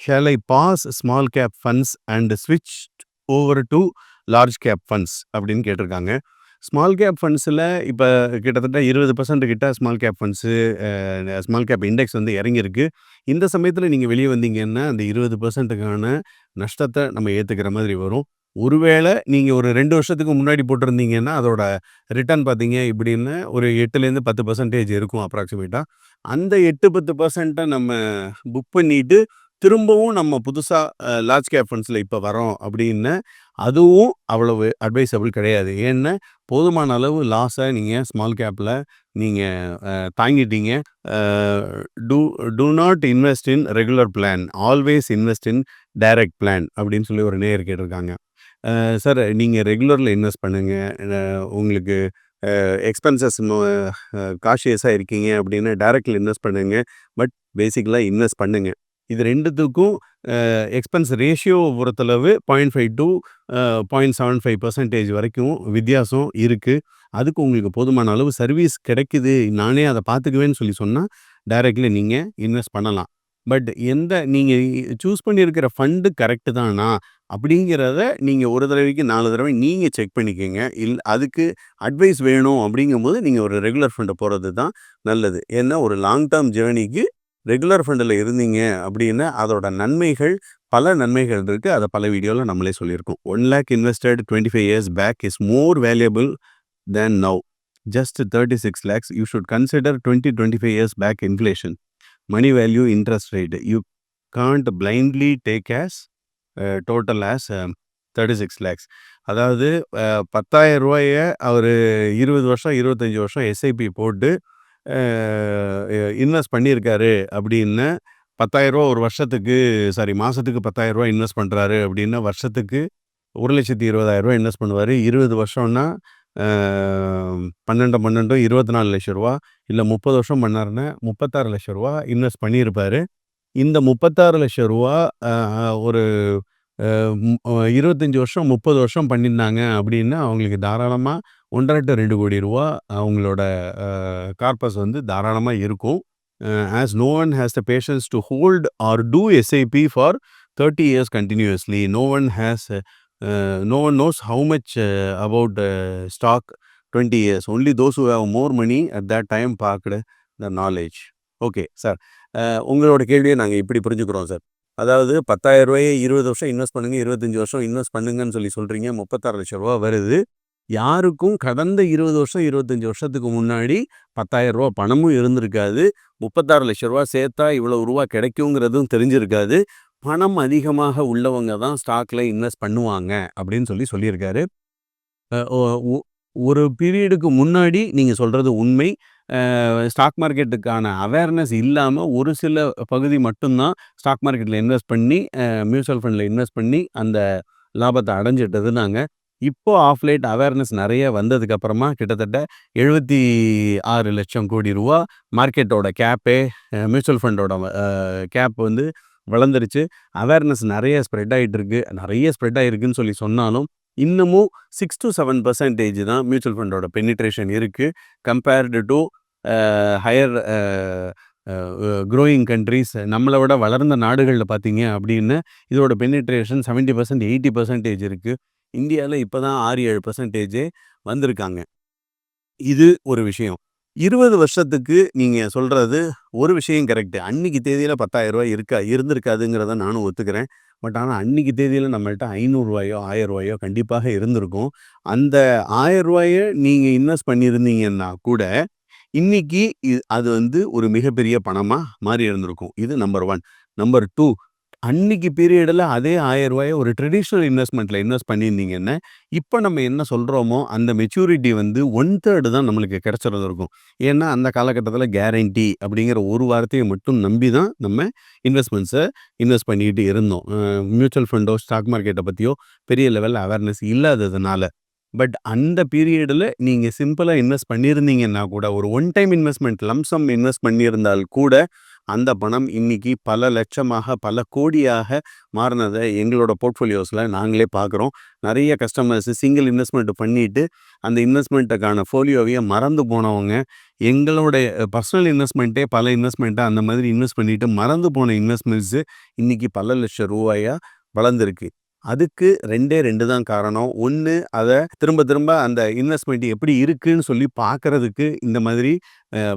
Shall I pass small cap funds and ஸ்விட்ச் over to large cap funds அப்படின்னு கேட்டிருக்காங்க. Small cap ஃபண்ட்ஸில் இப்போ கிட்டத்தட்ட இருபது பர்சன்ட் கிட்ட small cap funds small cap index வந்து இறங்கியிருக்கு. இந்த சமயத்தில் நீங்கள் வெளியே வந்தீங்கன்னா அந்த இருபது பர்சன்ட்டுக்கான நஷ்டத்தை நம்ம ஏற்றுக்கிற மாதிரி வரும். ஒருவேளை நீங்கள் ஒரு ரெண்டு வருஷத்துக்கு முன்னாடி போட்டிருந்தீங்கன்னா அதோட ரிட்டர்ன் பார்த்தீங்க இப்படின்னு ஒரு எட்டுலேருந்து பத்து பர்சன்டேஜ் இருக்கும் அப்ராக்சிமேட்டாக அந்த எட்டு பத்து பர்சன்ட்டை நம்ம புக் பண்ணிவிட்டு திரும்பவும் நம்ம புதுசாக லார்ஜ் கேப் ஃபண்ட்ஸில் இப்போ வரோம் அப்படின்னு அதுவும் அவ்வளவு அட்வைசபிள் கிடையாது. ஏன்னா போதுமான அளவு லாஸை நீங்கள் ஸ்மால் கேப்பில் நீங்கள் தாங்கிட்டீங்க. Do do not invest in regular plan always invest in direct plan அப்படின்னு சொல்லி ஒரு நேயர் கேட்டிருக்காங்க. சார் நீங்கள் ரெகுலரில் இன்வெஸ்ட் பண்ணுங்கள் உங்களுக்கு எக்ஸ்பென்சஸ் காஷியஸாக இருக்கீங்க அப்படின்னு டைரக்டில் இன்வெஸ்ட் பண்ணுங்கள் பட் பேசிக்கலாக இன்வெஸ்ட் பண்ணுங்கள் இது ரெண்டுத்துக்கும் எக்ஸ்பென்ஸ் ரேஷியோ பொறுத்தளவு point five two point seven five percentage வரைக்கும் வித்தியாசம் இருக்குது அதுக்கு உங்களுக்கு போதுமான அளவு சர்வீஸ் கிடைக்குது நானே அதை பார்த்துக்குவேன்னு சொல்லி சொன்னால் டைரெக்ட்லி நீங்கள் இன்வெஸ்ட் பண்ணலாம். பட் எந்த நீங்கள் சூஸ் பண்ணியிருக்கிற ஃபண்டு கரெக்டு தானா அப்படிங்கிறத நீங்கள் ஒரு தடவைக்கு நாலு தடவை நீங்கள் செக் பண்ணிக்கோங்க. இல் அதுக்கு அட்வைஸ் வேணும் அப்படிங்கும்போது நீங்கள் ஒரு ரெகுலர் ஃபண்டை போகிறது தான் நல்லது. ஏன்னா ஒரு லாங் டேர்ம் ஜேர்னிக்கு ரெகுலர் ஃபண்டில் இருந்தீங்க அப்படின்னா அதோட நன்மைகள் பல நன்மைகள் இருக்குது அதை பல வீடியோவில் நம்மளே சொல்லியிருக்கோம். One lakh invested twenty five years back is more valuable than now just thirty six lakhs you should consider twenty twenty five years back inflation money value interest rate you can't blindly take as total as thirty six lakhs அதாவது uh, பத்தாயிரம் ரூபாயை அவர் இருபது வருஷம் இருபத்தஞ்சி வருஷம் SIP போட்டு invest பண்ணியிருக்காரு அப்படின்னு ரூபா ஒரு வருஷத்துக்கு சாரி மாதத்துக்கு ரூபா இன்வெஸ்ட் பண்ணுறாரு அப்படின்னா வருஷத்துக்கு ஒரு லட்சத்தி இருபதாயிரரூவா இன்வெஸ்ட் பண்ணுவார். இருபது வருஷம்னா பன்னெண்டு பன்னெண்டு இருபத்தி நாலு லட்ச ரூபா இல்லை முப்பது வருஷம் பண்ணாருன்னா முப்பத்தாறு லட்ச ரூபா இன்வெஸ்ட் பண்ணியிருப்பார். இந்த முப்பத்தாறு லட்ச ரூபா ஒரு இருபத்தஞ்சி வருஷம் முப்பது வருஷம் பண்ணியிருந்தாங்க அப்படின்னா அவங்களுக்கு தாராளமாக ஒன்றரை டு ரெண்டு கோடி ரூபா அவங்களோட கார்பஸ் வந்து தாராளமாக இருக்கும். As no one has the patience to hold or do SIP for thirty years continuously no one has no one knows how much about stock twenty years only those who have more money at that time parked the knowledge okay sir உங்களோட கேள்வியை நாங்கள் இப்படி புரிஞ்சுக்கிறோம் sir அதாவது பத்தாயிரம் ரூபாயை இருபது வருஷம் இன்வெஸ்ட் பண்ணுங்கள் இருபத்தஞ்சி வருஷம் இன்வெஸ்ட் பண்ணுங்கன்னு சொல்லி சொல்கிறீங்க முப்பத்தாறு லட்சம் ரூபா வருது. யாருக்கும் கடந்த இருபது வருஷம் இருபத்தஞ்சி வருஷத்துக்கு முன்னாடி பத்தாயிரம் ரூபா பணமும் இருந்திருக்காது. முப்பத்தாறு லட்ச ரூபா சேர்த்தா இவ்வளோ ரூபா கிடைக்குங்கிறதும் தெரிஞ்சிருக்காது. பணம் அதிகமாக உள்ளவங்க தான் ஸ்டாக்ல இன்வெஸ்ட் பண்ணுவாங்க அப்படின்னு சொல்லி சொல்லியிருக்காரு. ஒரு பீரியடுக்கு முன்னாடி நீங்கள் சொல்கிறது உண்மை. ஸ்டாக் மார்க்கெட்டுக்கான அவேர்னஸ் இல்லாமல் ஒரு சில பகுதி மட்டும்தான் ஸ்டாக் மார்க்கெட்டில் இன்வெஸ்ட் பண்ணி மியூச்சுவல் ஃபண்டில் இன்வெஸ்ட் பண்ணி அந்த லாபத்தை அடைஞ்சிட்டது நாங்கள் இப்போ ஆஃப்லைட் அவேர்னஸ் நிறைய வந்ததுக்கு அப்புறமா கிட்டத்தட்ட எழுபத்தி ஆறு லட்சம் கோடி ரூபா மார்க்கெட்டோட கேப்பே மியூச்சுவல் ஃபண்டோட கேப் வந்து வளர்ந்துருச்சு. அவேர்னஸ் நிறைய ஸ்ப்ரெட் ஆகிட்டு இருக்கு நிறைய ஸ்ப்ரெட் ஆகிருக்குன்னு சொல்லி சொன்னாலும் இன்னமும் சிக்ஸ் டு செவன் பர்சன்டேஜ் தான் மியூச்சுவல் ஃபண்டோட பெனிட்ரேஷன் இருக்குது compared to higher growing countries நம்மளை விட வளர்ந்த நாடுகளில் பார்த்தீங்க அப்படின்னு இதோட penetration seventy percent eighty percentage இருக்குது இந்தியாவில் இப்போ தான் ஆறு ஏழு பர்சன்டேஜே வந்திருக்காங்க. இது ஒரு விஷயம். இருபது வருஷத்துக்கு நீங்கள் சொல்கிறது ஒரு விஷயம் கரெக்டு அன்னைக்கு தேதியில் பத்தாயிரரூபா இருக்கா இருந்திருக்காதுங்கிறத நானும் ஒத்துக்கிறேன். பட் ஆனால் அன்னைக்கு தேதியில் நம்மள்கிட்ட ஐநூறுரூவாயோ ஆயிரம் ரூபாயோ கண்டிப்பாக இருந்திருக்கும். அந்த ஆயிரம் நீங்கள் இன்வெஸ்ட் பண்ணியிருந்தீங்கன்னா கூட இன்னைக்கு அது வந்து ஒரு மிகப்பெரிய பணமாக மாறி இருந்திருக்கும். இது நம்பர் ஒன் நம்பர் டூ அன்னைக்கு பீரியடில் அதே ஆயிரம் ரூபாயை ஒரு ட்ரெடிஷ்னல் இன்வெஸ்ட்மெண்ட்டில் இன்வெஸ்ட் பண்ணியிருந்தீங்கன்னா இப்போ நம்ம என்ன சொல்கிறோமோ அந்த மெச்சூரிட்டி வந்து ஒன் தேர்டு தான் நம்மளுக்கு கிடச்சிருந்து இருக்கும். ஏன்னா அந்த காலகட்டத்தில் கேரண்டி அப்படிங்கிற ஒரு வார்த்தையை மட்டும் நம்பி தான் நம்ம இன்வெஸ்ட்மெண்ட்ஸை இன்வெஸ்ட் பண்ணிக்கிட்டு இருந்தோம். மியூச்சுவல் ஃபண்டோ ஸ்டாக் மார்க்கெட்டை பற்றியோ பெரிய லெவலில் அவேர்னஸ் இல்லாததுனால. பட் அந்த பீரியடில் நீங்கள் சிம்பிளாக இன்வெஸ்ட் பண்ணியிருந்தீங்கன்னா கூட ஒரு one time investment lumpsum invest பண்ணியிருந்தால் கூட அந்த பணம் இன்னைக்கு பல லட்சமாக, பல கோடியாக மாறினதை எங்களோட போர்ட்ஃபோலியோஸில் நாங்களே பார்க்குறோம். நிறைய கஸ்டமர்ஸ் சிங்கிள் இன்வெஸ்ட்மெண்ட் பண்ணிவிட்டு அந்த இன்வெஸ்ட்மெண்ட்டுக்கான ஃபோலியோவையே மறந்து போனவங்க, எங்களுடைய பர்சனல் இன்வெஸ்ட்மெண்ட்டே பல இன்வெஸ்ட்மெண்ட்டை அந்த மாதிரி இன்வெஸ்ட் பண்ணிவிட்டு மறந்து போன இன்வெஸ்ட்மெண்ட்ஸு இன்றைக்கி பல லட்சம் ரூபாயாக வளர்ந்துருக்கு அதுக்கு 2டே 2 தான் காரணம். ஒன்று அதை திரும்ப திரும்ப அந்த இன்வெஸ்ட்மெண்ட் எப்படி இருக்குன்னு சொல்லி பார்க்கறதுக்கு இந்த மாதிரி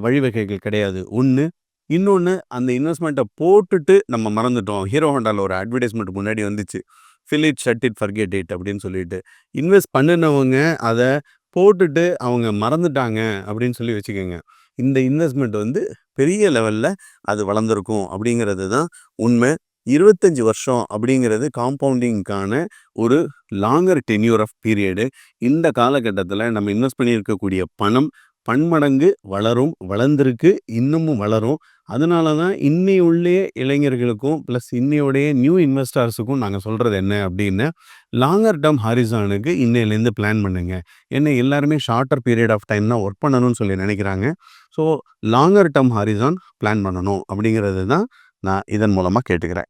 வழிவகைகள் கிடையாது. ஒன்று இன்னொன்று அந்த இன்வெஸ்ட்மெண்ட்டை போட்டுட்டு நம்ம மறந்துட்டோம். ஹீரோ ஹோண்டாவில் ஒரு அட்வர்டைஸ்மெண்ட் முன்னாடி வந்துச்சு. "Fill it, shut it, forget it" அப்படின்னு சொல்லிட்டு. இன்வெஸ்ட் பண்ணுனவங்க அதை போட்டுட்டு அவங்க மறந்துட்டாங்க அப்படின்னு சொல்லி வச்சுக்கோங்க இந்த இன்வெஸ்ட்மெண்ட் வந்து பெரிய லெவலில் அது வளர்ந்துருக்கும் அப்படிங்கிறது தான் உண்மை. 25 வருஷம் அப்படிங்கிறது காம்பவுண்டிங்க்கான ஒரு லாங்கர் டென்யூர் ஆஃப் பீரியடு. இந்த காலகட்டத்தில் நம்ம இன்வெஸ்ட் பண்ணியிருக்கக்கூடிய பணம் பன்மடங்கு வளரும், வளர்ந்துருக்கு இன்னமும் வளரும். அதனால தான் இன்னையுள்ள இளைஞர்களுக்கும், ப்ளஸ் இன்னையுடைய நியூ இன்வெஸ்டார்ஸுக்கும் நாங்கள் சொல்கிறது என்ன அப்படின்னு லாங்கர் டேர்ம் ஹாரிசானுக்கு இன்னையிலேருந்து பிளான் பண்ணுங்க. என்ன எல்லாருமே ஷார்ட்டர் பீரியட் ஆஃப் டைம் தான் ஒர்க் பண்ணணும்னு சொல்லி நினைக்கிறாங்க. So longer term horizon plan பண்ணணும் அப்படிங்கிறது தான் நான் இதன் மூலமாக கேட்டுக்கிறேன்.